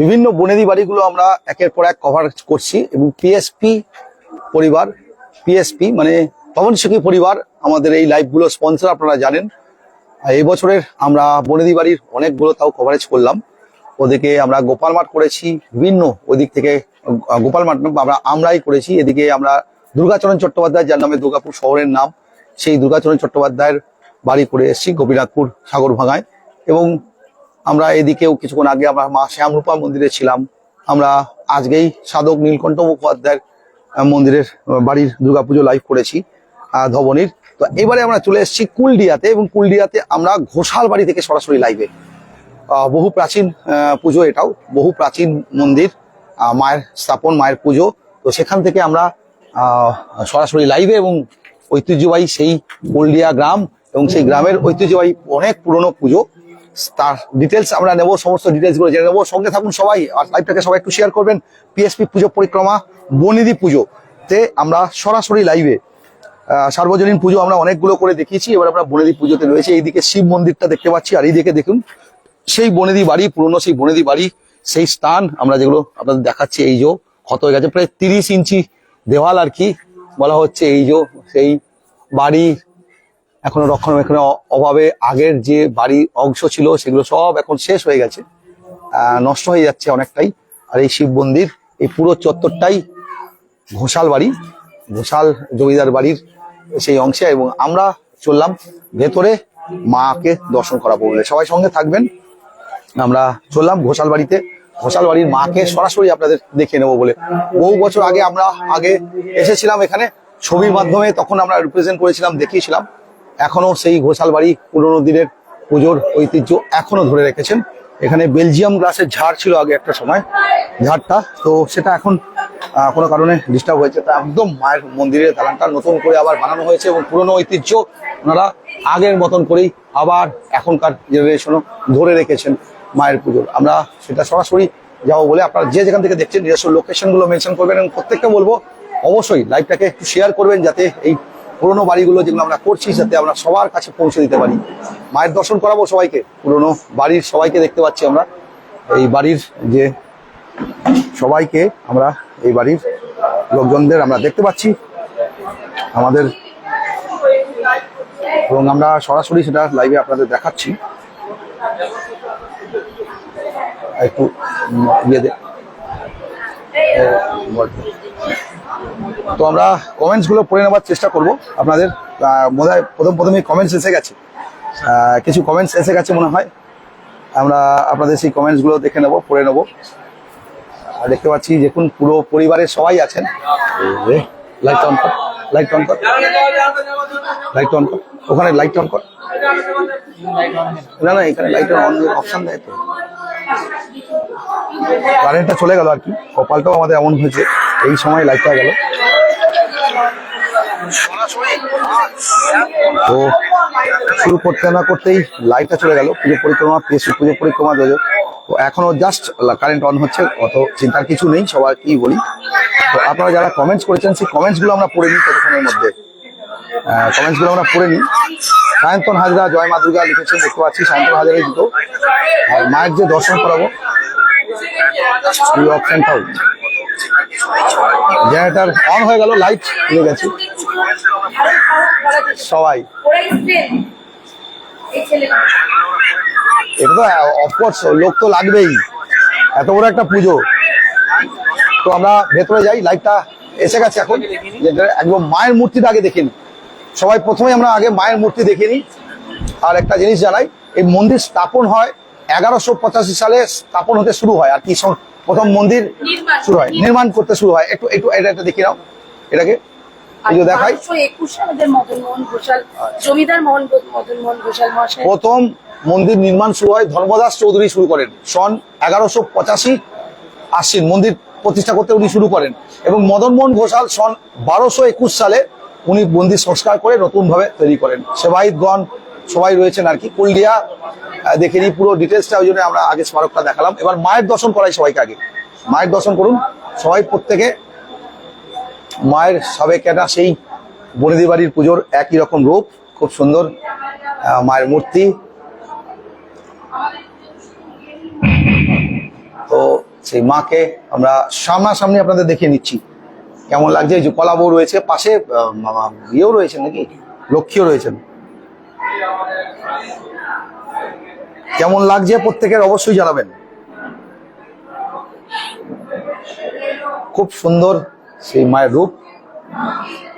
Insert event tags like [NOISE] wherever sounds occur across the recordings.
বিভিন্ন বনেদি বাড়িগুলো আমরা একের পর এক কভার করছি এবং পিএসপি পরিবার পিএসপি মানে পবন সুখী পরিবার আমাদের এই লাইভগুলো স্পন্সর আপনারা জানেন। আর এই বছরের আমরা বনেদি বাড়ির অনেকগুলো তাও কভারেজ করলাম। ওদিকে আমরা গোপাল মাঠ করেছি, বিভিন্ন ওদিক থেকে গোপাল মাঠ আমরা আমরাই করেছি। এদিকে আমরা দুর্গাচরণ চট্টোপাধ্যায়, যার নামে দুর্গাপুর শহরের নাম, সেই দুর্গাচরণ চট্টোপাধ্যায়ের বাড়ি করে এসেছি, গোপীনাথপুর সাগর ভাঙায় এবং আমরা এদিকেও কিছুক্ষণ আগে আমরা মা শ্যামরূপা মন্দিরে ছিলাম। আমরা আজকেই সাধক নীলকণ্ঠ মুখোপাধ্যায়ের মন্দিরের বাড়ির দুর্গাপুজো লাইভ করেছি ধবনীর। তো এবারে আমরা চলে এসেছি কুলডিয়াতে এবং কুলডিয়াতে আমরা ঘোষাল বাড়ি থেকে সরাসরি লাইভে বহু প্রাচীন পুজো এটাও, বহু প্রাচীন মন্দির মায়ের স্থাপন, মায়ের পুজো। তো সেখান থেকে আমরা সরাসরি লাইভে এবং ঐতিহ্যবাহী সেই গোল্ডিয়া গ্রাম এবং সেই গ্রামের ঐতিহ্যবাহী অনেক পুরনো পুজো তার ডিটেলস আমরা নেব, সমস্ত ডিটেলসগুলো জেনে নেব। সঙ্গে থাকুন সবাই, আর লাইভটাকে সবাই একটু শেয়ার করবেন। পিএসপি পুজো পরিক্রমা বনিদি পুজো তে আমরা সরাসরি লাইভে সার্বজনীন পুজো আমরা অনেকগুলো করে দেখিয়েছি। এবার আমরা বনেদি পুজোতে রয়েছে। এইদিকে শিব মন্দিরটা দেখতে পাচ্ছি, আর এইদিকে দেখুন, সেই বনেদি বাড়ি, পুরনো সেই বনেদি বাড়ি, সেই স্থান আমরা যেগুলো আপনাদের দেখাচ্ছি, এই যে ক্ষত হয়ে গেছে। প্রায় তিরিশ ইঞ্চি দেওয়াল আর কি বলা হচ্ছে, এই যে সেই বাড়ি এখনও রক্ষণাবেক্ষণের অভাবে আগের যে বাড়ির অংশ ছিল, সেগুলো সব এখন শেষ হয়ে গেছে। নষ্ট হয়ে যাচ্ছে অনেকটাই। আর এই শিব মন্দির, এই পুরো চত্বরটাই ঘোষাল বাড়ি, ঘোষাল জমিদার বাড়ির সেই অংশে। এবং আমরা চললাম ভেতরে মাকে দর্শন করাবো বলে। সবাই সঙ্গে থাকবেন। আমরা চললাম ঘোষাল বাড়িতে। ঘোষাল বাড়ির মাকে সরাসরি আপনাদের দেখে নেব বলে। বহু বছর আগে আমরা আগে এসেছিলাম এখানে। ছবির মাধ্যমে তখন আমরা রিপ্রেজেন্ট করেছিলাম, দেখিয়েছিলাম। এখনও সেই ঘোষাল বাড়ি পুরোনো দিনের পুজোর ঐতিহ্য এখনও ধরে রেখেছেন। এখানে বেলজিয়াম গ্লাসের ঝাড় ছিল আগে একটা সময়, ঝাড়টা। তো সেটা এখন কোনো কারণে ডিস্টার্ব হয়েছে। তা একদম মায়ের মন্দিরের দালানটা নতুন করে আবার বানানো হয়েছে এবং পুরনো ঐতিহ্য ওনারা আগের মতন করেই আবার এখনকার জেনারেশনও ধরে রেখেছেন মায়ের পুজোর। আমরা সেটা সরাসরি যাব বলে আপনারা যে যেখান থেকে দেখছেন, নিজস্ব লোকেশনগুলো মেনশন করবেন এবং প্রত্যেককে বলব, অবশ্যই লাইভটাকে একটু শেয়ার করবেন যাতে এই পুরোনো বাড়িগুলো যেগুলো আমরা করছি যাতে আমরা সবার কাছে পৌঁছে দিতে পারি। মায়ের দর্শন করাবো সবাইকে। পুরোনো বাড়ির সবাইকে দেখতে পাচ্ছি আমরা। এই বাড়ির যে সবাইকে আমরা এই বাড়ির লোকজনদের আমরা দেখতে পাচ্ছি। আমাদের এবং আমরা সরাসরি সেটা লাইভে আপনাদের দেখাচ্ছি। একটু ইয়ে। তো আমরা কমেন্টসগুলো পড়ে নেওয়ার চেষ্টা করব। আপনাদের হয় প্রথম প্রথমে কমেন্টস এসে গেছে। কিছু কমেন্টস এসে গেছে মনে হয়। আমরা আপনাদের সেই কমেন্টসগুলো দেখে নেব, পড়ে নেব। আর দেখতে পাচ্ছি দেখুন, পুরো পরিবারের সবাই আছেন। লাইট অন কর লাইট অন কর লাইট অন কর। ওখানে লাইট অন কর। না না, এখানে লাইট অন অপশন দেয় তো। কারেন্টটা চলে গেল আর কি। কপালটাও আমাদের এমন হয়েছে। এই সময় লাইটটা গেল। তো শুরু করতে না করতেই লাইটটা চলে গেল। পুজো পরিক্রমা পুজো পরিক্রমা দেবে তো এখনও জাস্ট কারেন্ট অন হচ্ছে, অত চিন্তার কিছু নেই সবাই কি বলি। তো আপনারা যারা কমেন্টস করেছেন, সেই কমেন্টসগুলো আমরা পড়ে নিই ততক্ষণের মধ্যে। কমেন্টসগুলো আমরা পড়ে নিই। সায়ন্তন হাজরা, জয় মা দুর্গা লিখেছেন, দেখতে পাচ্ছি, সায়ন্তন হাজরা জুতো আর মায়ের যে দর্শন করাবো অপশনটাও জেনারেটার অন হয়ে গেল লাইট চলে গেছে। সবাই। এটা তো অফকোর্স লোক তো লাগবেই। এত বড় একটা পুজো। তো আমরা ভেতরে যাই লাইটটা এসে গেছে এখন। একদম মায়ের মূর্তিটা আগে দেখিনি। সবাই প্রথমে আমরা আগে মায়ের মূর্তি দেখে নিই আর একটা জিনিস জানাই, এই মন্দির স্থাপন হয় এগারোশো সালে স্থাপন হতে শুরু হয়। আর কি প্রথম মন্দির শুরু হয় নির্মাণ করতে শুরু হয়। একটু একটু এটা একটা দেখে নাও এটাকে। দেখাই। মদন মোহন জমিদার মোহন মদন মোহন প্রথম মন্দির নির্মাণ শুরু হয় ধর্মদাস চৌধুরী শুরু করেন। সন এগারোশো পঁচাশি আশ্বিন মন্দির প্রতিষ্ঠা করতে উনি শুরু করেন। এবং মদনমোহন ঘোষাল সন বারোশো একুশ সালে উনি মন্দির সংস্কার করে নতুন ভাবে তৈরি করেন। সেবাহিতগণ সবাই রয়েছেন আর কি। কুলডিয়া দেখে নিই পুরো ডিটেলসটা ওই জন্য আমরা আগে স্মারকটা দেখালাম। এবার মায়ের দর্শন করাই সবাইকে আগে। মায়ের দর্শন করুন। সবাই প্রত্যেকে মায়ের সবে কেনা সেই বনেদি বাড়ির পুজোর একই রকম রূপ, খুব সুন্দর মায়ের মূর্তি। তো সেই মাকে আমরা সামনাসামনি আপনাদের দেখিয়ে নিচ্ছি। কেমন লাগছে? যে কলা বউ রয়েছে, পাশে ইয়েও রয়েছেন নাকি? লক্ষ্মীও রয়েছেন। কেমন লাগছে প্রত্যেকের অবশ্যই জানাবেন। খুব সুন্দর সেই মায়ের রূপ।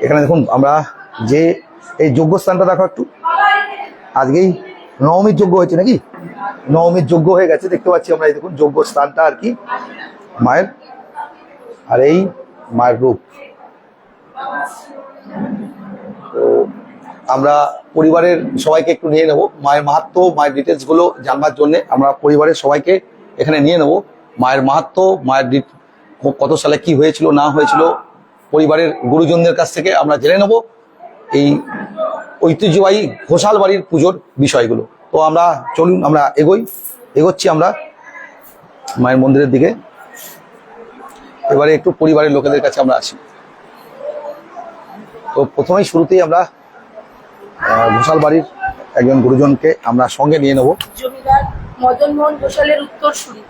এখানে দেখুন আমরা যে এই যোগ্য যজ্ঞস্থানটা দেখো একটু। আজকেই নবমীর যজ্ঞ হয়েছে নাকি? নবমীর যজ্ঞ হয়ে গেছে, দেখতে পাচ্ছি আমরা এই দেখুন যজ্ঞ স্থানটা আর কি। মায়ের আর এই মায়ের রূপ। তো আমরা পরিবারের সবাইকে একটু নিয়ে নেব। মায়ের মাহাত্ম, মায়ের ডিটেলসগুলো জানবার জন্য আমরা পরিবারের সবাইকে এখানে নিয়ে নেব। মায়ের মাহাত্ম, মায়ের কত সালে কি হয়েছিল, না হয়েছিল, পরিবারের গুরুজনদের কাছ থেকে আমরা জেনে নেব। এই ঐতিহ্যবাহী ঘোষাল বাড়ির পুজোর বিষয়গুলো। তো আমরা চলুন, আমরা এগোই। এগোচ্ছি আমরা মায়ের মন্দিরের দিকে। এবারে একটু পরিবারের লোকেদের কাছে আমরা আসি। তো প্রথমেই শুরুতেই আমরা ঘোষাল বাড়ির একজন গুরুজনকে আমরা সঙ্গে নিয়ে নেব। জমিদার মদন মোহন ঘোষালের উত্তরসূরি।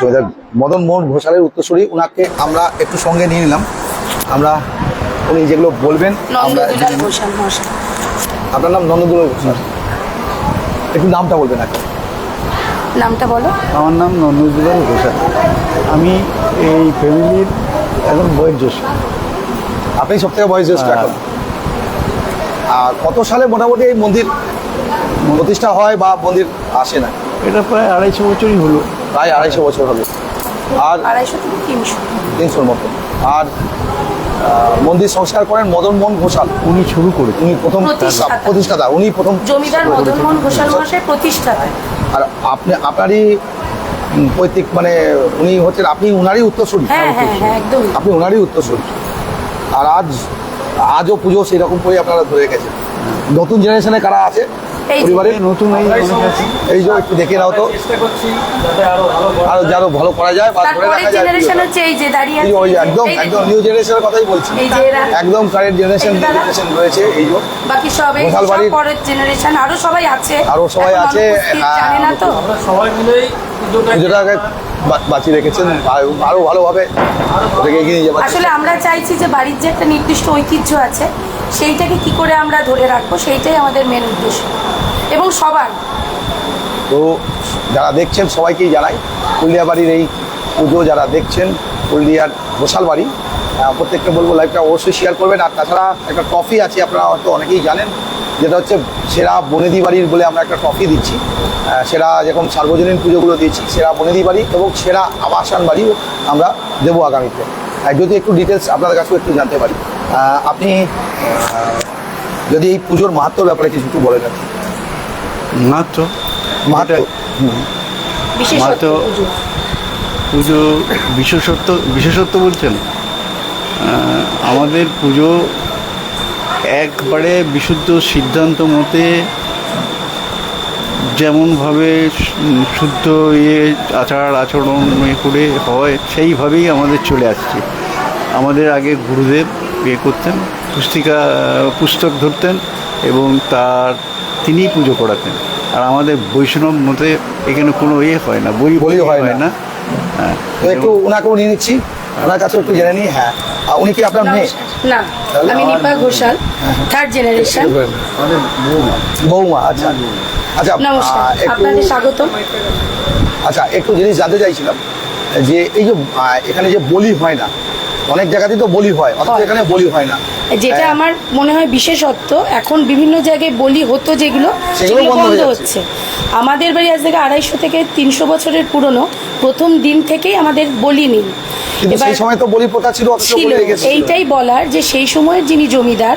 জমিদার মদন মোহন ঘোষালের উত্তরসূরি ওনাকে আমরা একটু সঙ্গে নিয়ে নিলাম। আমরা উনি যেগুলো বলবেন আমরা নন্দদুলাল আপনার নাম নন্দদুল ঘোষাল। একটু নামটা বলবেন এখন নামটা বলো। আমার নাম নন্দুদুলাল ঘোষাল। আমি এই ফ্যামিলির এখন বয়োজ্যেষ্ঠ। আপনি সব থেকে বয়স জ্যেষ্ঠ হ্যাঁ। এখন? আর কত সালে মোটামুটি এই মন্দির প্রতিষ্ঠা হয় বা মন্দির আসে না? এটা প্রায় আড়াইশো বছরই হলো। প্রায় আড়াইশো বছর হবে আর আড়াইশো থেকে তিনশো। তিনশোর মতো। আর মন্দির সংস্কার করেন মদন মোহন ঘোষাল। উনি শুরু করে উনি প্রথম প্রতিষ্ঠাতা। উনি প্রথম জমিদার মদন মোহন ঘোষাল মশাই প্রতিষ্ঠাতা। আর আপনি আপনারই পৈতৃক মানে উনি হচ্ছেন আপনি উনারই উত্তরসূরি? হ্যাঁ হ্যাঁ হ্যাঁ একদম আপনি ওনারই উত্তরসূরি। আর আজ আজও পুজো সেরকম করে আপনারা ধরে রেখেছেন। নতুন জেনারেশনে কারা আছে? পরিবারে নতুন এই অনেক এই যে একটু দেখে নাও তো। আরও যারো ভালো করা যায় বা ধরে রাখা যায়। জেনারেশন হচ্ছে এই যে দাঁড়িয়ে আছে ওই একদম একদম নিউ জেনারেশনের কথাই বলছি। এই যে একদম কারেন্ট জেনারেশন রয়েছে এই যে। বাকি সব এই পরের জেনারেশন আরও সবাই আছে। আরও সবাই আছে, জানে না তো। আমরা সবাই মিলেই পুজোটাকে বাঁচিয়ে রেখেছেন। আর ভালোভাবে ওটাকে এগিয়ে নিয়ে যাবার আসলে আমরা চাইছি যে বাড়ির যে একটা নির্দিষ্ট ঐতিহ্য আছে সেইটাকে কি করে আমরা ধরে রাখব সেইটাই আমাদের মেন উদ্দেশ্য। এবং সবার। তো যারা দেখছেন সবাইকেই জানাই পুরুলিয়া বাড়ির এই পুজো যারা দেখছেন পুরুলিয়ার ঘোষাল বাড়ি আহ, প্রত্যেককে বলব লাইভটা অবশ্যই শেয়ার করবেন। আর তাছাড়া একটা ট্রফি আছে আপনারা হয়তো অনেকেই জানেন যেটা হচ্ছে সেরা বনেদি বাড়ির বলে আমরা একটা ট্রফি দিচ্ছি। সেরা যেরকম সার্বজনীন পুজোগুলো দিয়েছি সেরা বনেদি বাড়ি এবং সেরা আবাসন বাড়িও আমরা দেবো আগামীতে। যদি একটু ডিটেলস আপনাদের কাছেও একটু জানতে পারি আপনি যদি এই পুজোর মাহাত্মর ব্যাপারে কিছু একটু বলেন আর মাত্র? মাত্র। পুজো। পুজো বিশেষত্ব বিশেষত্ব বলছেন? আমাদের পুজো একবারে বিশুদ্ধ সিদ্ধান্ত মতে যেমনভাবে শুদ্ধ ইয়ে আচার আচরণ করে হয় সেইভাবেই আমাদের চলে আসছে। আমাদের আগে গুরুদেব ইয়ে করতেন পুস্তিকা পুস্তক ধরতেন এবং তার তিনিই পুজো করাতেন। আর আমাদের বৈষ্ণব মতে এখানে কোনো ইয়ে হয় না বই বলি হয় না। না। হ্যাঁ একটু ওনাকেও নিয়ে নিচ্ছি। ওনার কাছে একটু জেনে নিই হ্যাঁ। উনি কি আপনার মেয়ে? না আমি নিপা ঘোষাল থার্ড জেনারেশন বৌমা। আচ্ছা। আচ্ছা নমস্কার আপনাদের স্বাগত আচ্ছা একটু জিনিস জানতে চাইছিলাম যে এই যে এখানে যে বলি হয় না অনেক জায়গাতেই তো বলি হয় অথচ এখানে বলি হয় না। যেটা হ্যাঁ। আমার মনে হয় বিশেষত্ব এখন বিভিন্ন জায়গায় বলি হতো যেগুলো সেগুলো বন্ধ হচ্ছে। আমাদের বাড়ি আজ থেকে আড়াইশো থেকে তিনশো বছরের পুরনো প্রথম দিন থেকেই আমাদের বলি নেই। সেই সময় তো বলি প্রথা ছিল এইটাই বলার যে সেই সময়ের যিনি জমিদার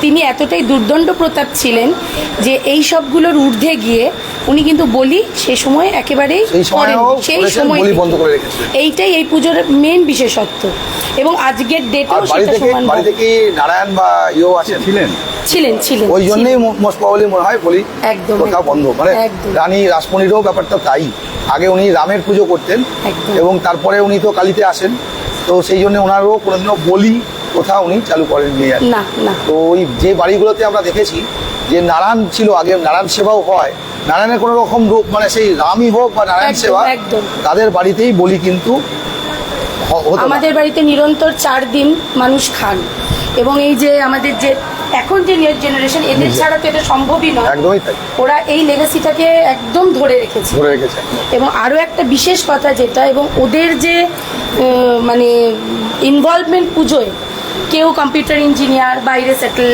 তিনি এতটাই দুর্দণ্ড প্রতাপ ছিলেন যে এই সবগুলোর ঊর্ধ্বে গিয়ে উনি কিন্তু বলি সে সময় একেবারেই সেই সময় বলি বন্ধ করে এইটাই এই পুজোর মেন বিশেষত্ব। এবং আজকের ডেটেও সেটা সমান নারায়ণ বা ইয়েও আছেন? ছিলেন। ছিলেন ছিলেন ওই জন্যই ছিলেন। মোস্ট প্রবলি মনে হয় বলি একদম। বন্ধ। মানে একদম। রানী রাসমণিরও ব্যাপারটা তাই। আগে উনি রামের পুজো করতেন। একদম। এবং তারপরে উনি তো কালীতে আসেন। তো সেই জন্য ওনারও কোনোদিনও বলি প্রথা উনি চালু করেননি আর কি। না না। তো ওই যে বাড়িগুলোতে আমরা দেখেছি যে নারায়ণ ছিল আগে নারায়ণ সেবাও হয়। নারায়ণের কোনো রকম রূপ মানে সেই রামই হোক বা নারায়ণ সেবা তাদের বাড়িতেই বলি কিন্তু আমাদের বাড়িতে নিরন্তর চার দিন মানুষ খান। এবং এই যে আমাদের যে এখন যে নিউ জেনারেশন এদের ছাড়া তো এটা সম্ভবই নয়। একদমই তাই। ওরা এই লেগাসিটাকে একদম ধরে রেখেছে। ধরে রেখেছে। এবং আরও একটা বিশেষ কথা যেটা এবং ওদের যে মানে ইনভলভমেন্ট পুজোয় কেউ কম্পিউটার ইঞ্জিনিয়ার বাইরে সেটেল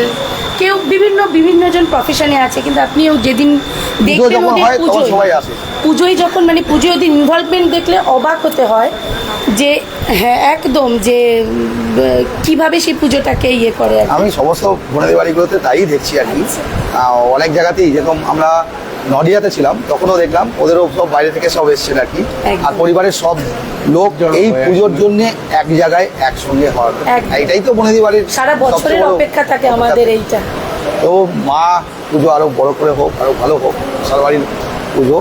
কেউ বিভিন্ন বিভিন্ন জন প্রফেশনে আছে কিন্তু আপনিও যেদিন দেখবেন ওদের পুজোয় পুজোয় যখন মানে পুজোয় ওদের ইনভলভমেন্ট দেখলে অবাক হতে হয় যে হ্যাঁ একদম যে কীভাবে সেই পুজোটাকে ইয়ে করে আমি সমস্ত বোনেদের বাড়িগুলোতে তাই দেখছি আর কি। আহ, অনেক জায়গাতেই যেরকম আমরা নডিয়াতে ছিলাম তখনও দেখলাম ওদেরও সব বাইরে থেকে সব এসছেন আর কি। আর পরিবারের সব লোক এই পুজোর জন্য এক জায়গায় একসঙ্গে হওয়ার। এটাই তো বনেদি বাড়ির সারা বছরের অপেক্ষা থাকে আমাদের এইটা। তো মা পুজো আরও বড় করে হোক আরও ভালো হোক সালবাড়ির পুজো।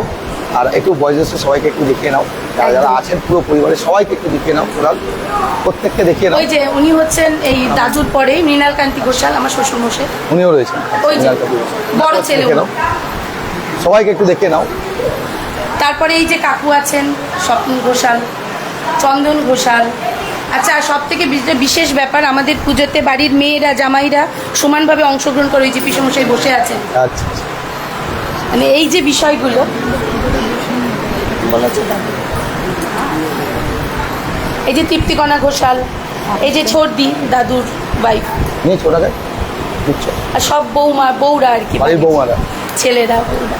আর একটু বয়োজ্যেষ্ঠ সবাইকে একটু দেখিয়ে নাও। যারা যারা আছেন পুরো পরিবারের সবাইকে একটু দেখিয়ে নাও টোটাল প্রত্যেককে দেখিয়ে নাও। ওই যে উনি হচ্ছেন এই দাদুর পরে মৃণাল কান্তি ঘোষাল আমার শ্বশুর মশাই উনিও রয়েছেন। ওই যে বড় ছেলে নাও। সবাইকে একটু দেখে নাও। তারপরে এই যে কাকু আছেন স্বপ্ন ঘোষাল চন্দন ঘোষাল। আচ্ছা সব থেকে বিশেষ ব্যাপার আমাদের পুজোতে বাড়ির মেয়েরা জামাইরা সমানভাবে অংশগ্রহণ করে ওই যে পিসমশাই বসে আছেন। আচ্ছা আচ্ছা। মানে এই যে বিষয়গুলো বলেছে এই যে তৃপ্তিকণা ঘোষাল এই যে ছোটদি দাদুর নিয়ে আর সব বৌমা বৌরা আর কি বৌমারা। ছেলেরা বৌরা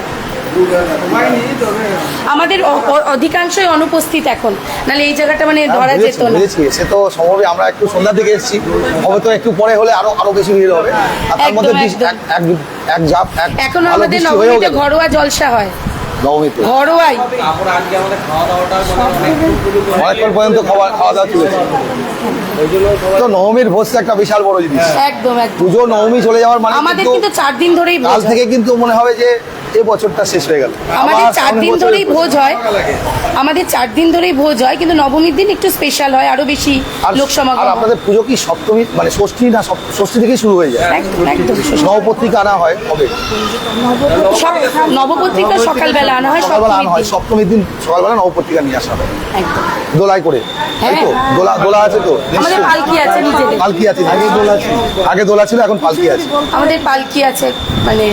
আমাদের অধিকাংশই অনুপস্থিত এখন। নাহলে এই জায়গাটা মানে হ্যাঁ, ধরা যেত না। সে তো সম্ভবই আমরা একটু সন্ধ্যার দিকে এসেছি। হয়তো একটু পরে হলে আরও আরও বেশি ভিড় হবে। আর তার মধ্যে এক- এক এক জাপ এখন আমাদের নবমীতে ঘরোয়া জলসা হয়। নবমীতে। ঘরোয়াই। মানে অনেকক্ষণ পর্যন্ত খাওয়া খাওয়া দাওয়া চলেছে তো নবমীর একটা বিশাল বড় জিনিস। একদম একদম। পুজো নবমী চলে যাওয়ার মানে আমাদের কিন্তু চার দিন ধরেই কাল থেকে কিন্তু মনে হবে যে এই বছরটা শেষ হয়ে গেল। আমাদের চার দিন ধরেই ভোজ হয়। আমাদের চার দিন ধরেই ভোজ হয় কিন্তু নবমীর দিন একটু স্পেশাল হয় আরও বেশি লোক সমাগম আপনাদের পুজো কি সপ্তমী মানে ষষ্ঠী না ষষ্ঠী থেকেই শুরু হয়ে যায়? নবপত্রিকা আনা হয় কবে নবপত্রিকা সকালবেলা আনা হয় সকালবেলা আনা হয় সপ্তমীর দিন। সকালবেলা নবপত্রিকা নিয়ে আসা হয়। দোলায় করে তাই তো? হ্যাঁ। দোলা দোলা আছে তো? আমাদের। পালকি আছে নিজেদের। পালকি আছে আগে দোলা ছিল। আগে দোলা ছিল এখন পালকি আছে। আমাদের পালকি আছে মানে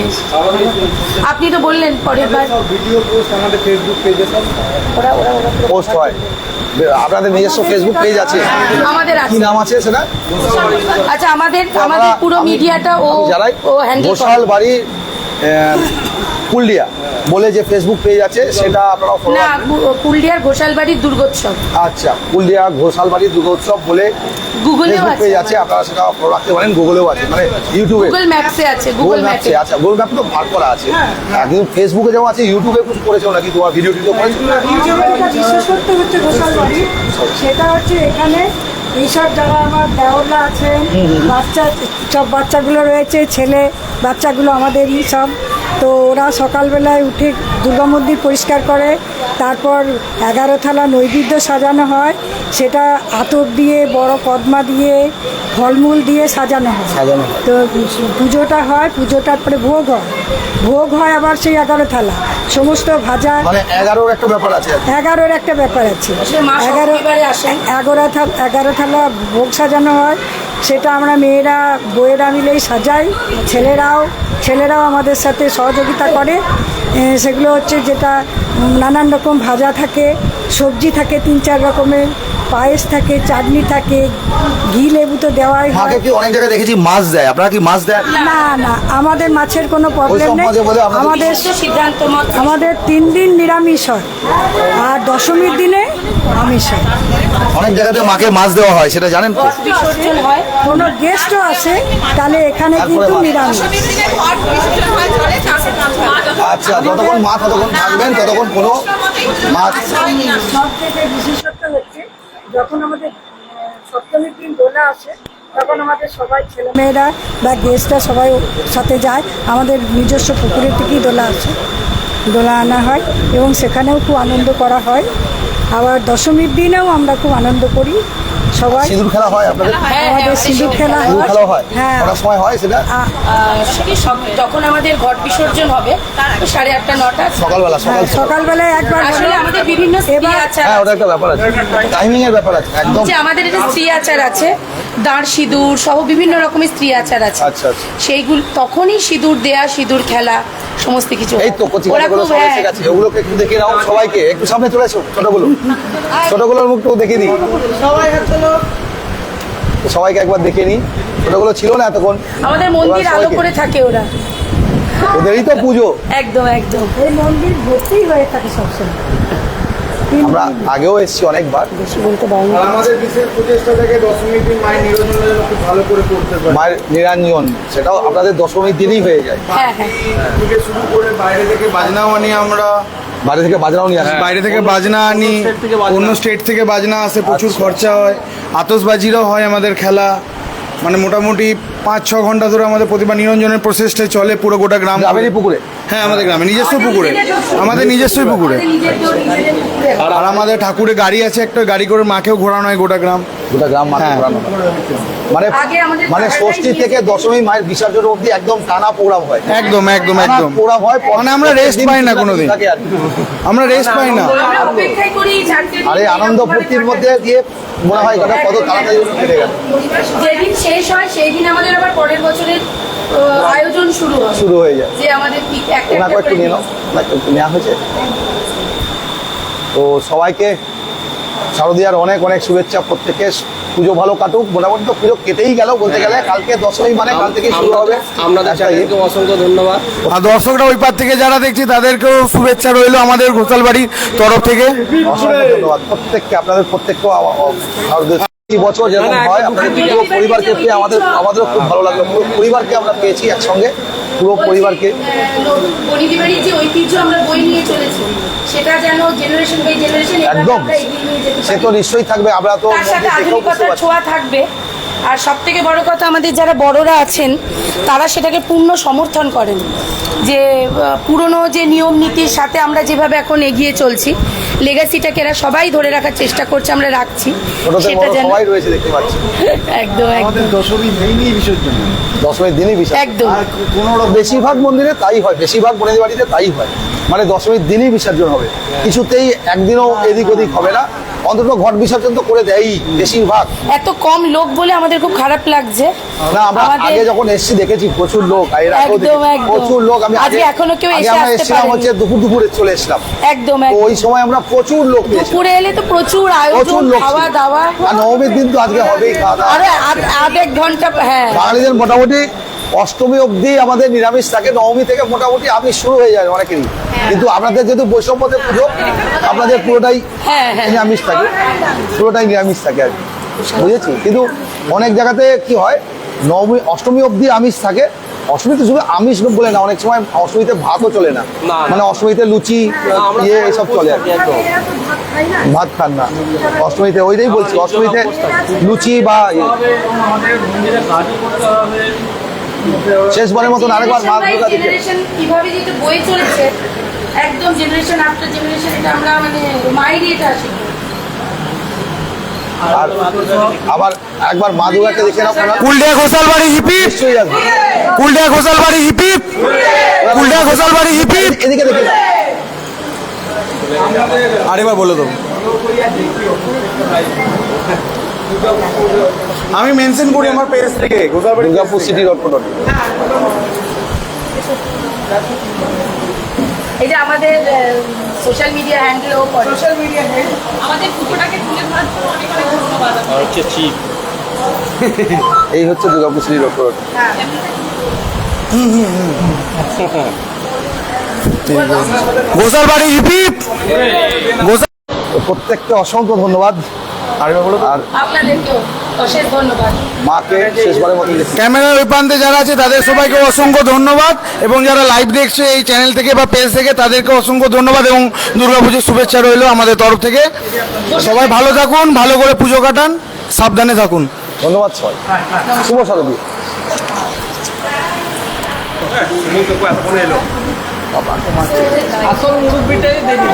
আপনি তো বললেন পরের বার। ভিডিও পোস্ট আমাদের ফেসবুক পেজে সব। ওরা ওরা ওরা পোস্ট হয়। আপনাদের নিজস্ব ফেসবুক পেজ আছে। আমাদের আছে। কি নাম আছে সেটা? আচ্ছা আমাদের আমাদের পুরো মিডিয়াটা ও জানাই ও হ্যান্ডেল ঘোষাল বাড়ি কুলডিয়া বলে যে ফেসবুক পেজ আছে সেটা আপনারা না কুলডিয়ার ঘোষালবাড়ির দুর্গোৎসব। আচ্ছা কুলডিয়া ঘোষাল বাড়ি দুর্গোৎসব বলে গুগলেও আছে পেজ আছে আপনারা সেটা ফলো রাখতে পারেন গুগলেও আছে মানে ইউটিউবে গুগল ম্যাপসে আছে গুগল ম্যাপসে আচ্ছা গুগল ম্যাপ তো ভাগ করা আছে। হ্যাঁ, কিন্তু ফেসবুকে যেমন আছে ইউটিউবে কিছু করেছ নাকি তোমার ভিডিও টিডিও করেছ? ইউটিউবের একটা বিশেষত্ব হচ্ছে সেটা হচ্ছে এখানে এইসব যারা আমার দেওররা আছেন বাচ্চা সব বাচ্চাগুলো রয়েছে ছেলে বাচ্চাগুলো আমাদেরই সব। তো ওরা সকালবেলায় উঠে দুর্গা মন্দির পরিষ্কার করে তারপর এগারো থালা নৈবেদ্য সাজানো হয় সেটা আতর দিয়ে বড় কদমা দিয়ে ফলমূল দিয়ে সাজানো হয়। তো পুজোটা হয় পুজোটার পরে ভোগ হয়। ভোগ হয় আবার সেই এগারো থালা। সমস্ত ভাজা মানে এগারোর একটা ব্যাপার আছে এগারোর একটা ব্যাপার আছে। এগারো এগারো থালা এগারো থালা ভোগ সাজানো হয়। সেটা আমরা মেয়েরা বইয়েরা মিলেই সাজাই, ছেলেরাও ছেলেরাও আমাদের সাথে সহযোগিতা করে। সেগুলো হচ্ছে যেটা নানান রকম ভাজা থাকে, সবজি থাকে তিন চার রকমের। পায়েস থাকে চাটনি থাকে ঘি লেবু তো দেওয়াই মাকে হয় কি অনেক জায়গায় দেখেছি মাছ দেয়? আপনারা কি মাছ দেন? না না আমাদের মাছের কোনো প্রবলেম নেই। আমাদের- আমাদের সিদ্ধান্ত মত আমাদের তিন দিন নিরামিষ হয় আর দশমীর দিনে আমিষ হয়। অনেক জায়গাতে মাকে মাছ দেওয়া হয় সেটা জানেন তো? বিসর্জন হয়। কোনো গেস্টও আসে তাহলে এখানে কিন্তু। নিরামিষ। আচ্ছা যতক্ষণ মা ততক্ষণ থাকবেন ততক্ষণ কোনো মাছ সব থেকে বিশেষত্ব হচ্ছে যখন আমাদের সপ্তমীর দিন দোলা আসে, তখন আমাদের সবাই ছেলেমেয়েরা বা গেস্টরা সবাই সাথে যায়। আমাদের নিজস্ব পুকুরের থেকেই দোলা আছে দোলা আনা হয় এবং সেখানেও খুব আনন্দ করা হয়। আবার দশমীর দিনেও আমরা খুব আনন্দ করি। সবাই? সিঁদুর খেলা হয় আপনাদের? হ্যাঁ, আমাদের হ্যাঁ, সিঁদুর খেলা হয়। খেলা হয়? হ্যাঁ। কটার সময় হয় সেটা? যখন আমাদের ঘট বিসর্জন হবে তো সাড়ে আটটা নটা সকালবেলা সকাল হ্যাঁ, সকালবেলায় একবার আসলে আমাদের বিভিন্ন স্ত্রী আচার হ্যাঁ ওটা একটা ব্যাপার আছে। টাইমিং এর ব্যাপার আছে একদম। আমাদের এটা স্ত্রী আচার আছে দাঁড় সিঁদুর সহ বিভিন্ন রকমের স্ত্রী আচার আছে। আচ্ছা, আচ্ছা। সেইগুলো তখনই সিঁদুর দেয়া সিঁদুর খেলা। সমস্ত কিছু এই তো কচি ওরা গুলো সব হ্যাঁ, এসে গেছে ওগুলোকে একটু দেখে নাও সবাইকে। একটু সামনে চলে এসো ছোটগুলো ছোটগুলোর মুখটু দেখে নিই সবাইকে একবার দেখে নিই। ছোটগুলো ছিল না এতক্ষণ। আমাদের মন্দির আলো করে থাকে ওরা। ওদেরই তো পুজো। একদম একদম। এই মন্দির ভর্তি হয়ে থাকে সবসময় আমরা আগেও এসেছি অনেকবার। মায়ের নিরঞ্জন সেটাও আপনাদের দশমীর দিনই হয়ে যায়। হ্যাঁ হ্যাঁ করে বাইরে থেকে বাজনাও আনি আমরা। বাইরে থেকে বাজনাও নিয়ে আসি। বাইরে থেকে বাজনা আনি অন্য স্টেট থেকে বাজনা আসে প্রচুর খরচা হয়। আতসবাজিরও হয় আমাদের খেলা। মানে মোটামুটি পাঁচ ছ ঘণ্টা ধরে আমাদের প্রতিভা নিরঞ্জনের প্রসেসটাই চলে পুরো গোটা গ্রাম গ্রামেরই পুকুরে? হ্যাঁ আমাদের গ্রামে নিজস্ব পুকুরে। আমাদের নিজস্বই পুকুরে। আর আমাদের ঠাকুরে গাড়ি আছে একটা গাড়ি করে মাকেও ঘোরানো হয় গোটা গ্রাম। গোটা গ্রাম মাঠে হ্যাঁ। ঘোরানো মানে মানে পাড়াটাই ষষ্ঠী থেকে দশমী মায়ের বিসর্জন অবধি একদম টানা প্রোগ্রাম হয়। একদম একদম একদম। প্রোগ্রাম হয় মানে আমরা রেস্ট পাই না কোনোদিন। আমরা রেস্ট পাই না। আর আনন্দ ফুর্তির মধ্যে দিয়ে মনে হয় কথা কত তাড়াতাড়ি কেটে গেল। যেদিন শেষ হয় সেই দিন আমাদের আবার পরের বছরের আয়োজন শুরু হয় শুরু হয়ে যায়। যে আমাদের কি একটা একটা নিয়ে নাও। নেওয়া হয়েছে। তো সবাইকে শারদীয়ার অনেক অনেক শুভেচ্ছা প্রত্যেকে পুজো ভালো কাটুক। মোটামুটি তো পুজো কেটেই গেল বলতে গেলে। কালকে দশমী মানে কাল থেকে শুরু হবে। আপনাদের ইয়ে। অসংখ্য ধন্যবাদ। আর দর্শকরা ওই পার থেকে যারা দেখছি তাদেরকেও শুভেচ্ছা রইল আমাদের ঘোষালবাড়ির তরফ থেকে। অসংখ্য ধন্যবাদ। প্রত্যেককে আপনাদের প্রত্যেককে আ- আ- শারদীয় বছর যেরকম হয় আপনাদের পুরো পরিবারকে পেয়ে আমাদের আমাদেরও খুব ভালো লাগল। পুরো পরিবারকে আমরা পেয়েছি একসঙ্গে। পুরো পরিবারকে। পরিবারের যে ঐতিহ্য আমরা বই নিয়ে চলেছি সেটা যেন জেনারেশন বাই জেনারেশন একদম। সে তো নিশ্চয়ই থাকবে আমরা তো তার সাথে আধুনিকতার ছোঁয়া থাকবে। আর সব থেকে বড় কথা আমাদের যারা বড়রা আছেন তারা সেটাকে পূর্ণ সমর্থন করেন। যে পুরনো যে নিয়ম নীতির সাথে আমরা যেভাবে এখন এগিয়ে চলছি লেগাসিটাকে এরা সবাই ধরে রাখার চেষ্টা করছে আমরা রাখছি। সেটা যেন রয়েছে দেখতে পাচ্ছি। [LAUGHS] একদম একদম। দশমী দিনই বিসর্জন। দশমীর দিনই বিসর্জন। একদম। কোনো বেশিরভাগ মন্দিরে তাই হয় বেশিরভাগ মন্দির বাড়িতে তাই হয়। মানে দশমীর দিনই বিসর্জন হবে। কিছুতেই একদিনও এদিক ওদিক হবে না। অন্তত ঘট বিসর্জন তো করে দেয়ই বেশিরভাগ। এত কম লোক বলে আমাদের খুব খারাপ লাগছে। না আমরা আগে যখন এসেছি দেখেছি প্রচুর লোক এর আগেও। প্রচুর লোক। আমি আজকে এখনও কেউ এসে আমরা এসেছিলাম হচ্ছে দুপুর দুপুরে চলে এসলাম একদম ওই সময় আমরা প্রচুর লোক দুপুরে এলে তো প্রচুর আয়োজন। খাওয়া দাওয়া। আর নবমীর দিন তো আজকে হবেই খাওয়া দাওয়া। আরে আধ এক ঘণ্টা হ্যাঁ। বাঙালিদের মোটামুটি অষ্টমী অবধি আমাদের নিরামিষ থাকে নবমী থেকে মোটামুটি আমিষ শুরু হয়ে যায় অনেকেরই। কিন্তু আপনাদের যেহেতু বৈষম্যতে পুজো আপনাদের পুরোটাই হ্যাঁ, হ্যাঁ। নিরামিষ থাকে। পুরোটাই নিরামিষ থাকে আর কি। বুঝেছি? কিন্তু অনেক জায়গাতে কি হয় নবমী অষ্টমী অবধি আমিষ থাকে। অষ্টমীতে শুধু আমিষ বলে না অনেক সময় অষ্টমীতে ভাতও চলে না। মানে অষ্টমীতে লুচি ইয়ে এসব চলে। আর ভাত খান না। অষ্টমীতে ওইটাই বলছি অষ্টমীতে লুচি বা ইয়ে। শেষবারের মতন আরেকবার মা দুর্গা জেনারেশন কীভাবে যেটা বয়ে চলেছে একদম জেনারেশন আফটার জেনারেশন এটা আমরা মানে মাইরি এটা আসি। আর আবার একবার মা দুর্গাকে দেখে নাও আপনারা। কুলডিয়া হিপিপ নিশ্চয়ই আসবে। কুলডিয়া ঘোষালবাড়ি হিপিপ কুলডিয়া ঘোষালবাড়ি হিপিপ এদিকে দেখে নাও। আরেকবার বলে দেবো আমি মেনশন করি আমার পেজ থেকে ঘোষালবাড়ি দুর্গাপুর সিটি কোটন এই যে আমাদের সোশ্যাল মিডিয়া হ্যান্ডেলও করে। সোশ্যাল মিডিয়া আমাদের পুজোটাকে তুলে ধরার জন্য অনেক অনেক ধন্যবাদ হচ্ছে চিপ এই হচ্ছে দুর্গাপুর সিটি তো প্রত্যেককে অসংখ্য ধন্যবাদ। আর আপনাদেরকেও। ধন্যবাদ মাকে শেষবারের মতন ক্যামেরার ওই প্রান্তে যারা আছে তাদের সবাইকে অসংখ্য ধন্যবাদ এবং যারা লাইভ দেখছে এই চ্যানেল থেকে বা পেজ থেকে তাদেরকে অসংখ্য ধন্যবাদ এবং দুর্গাপুজোর শুভেচ্ছা রইল আমাদের তরফ থেকে। সবাই ভালো থাকুন ভালো করে পুজো কাটান সাবধানে থাকুন। ধন্যবাদ সবাই। শুভ শারদী। আসল মুরব্বিটাই দেখি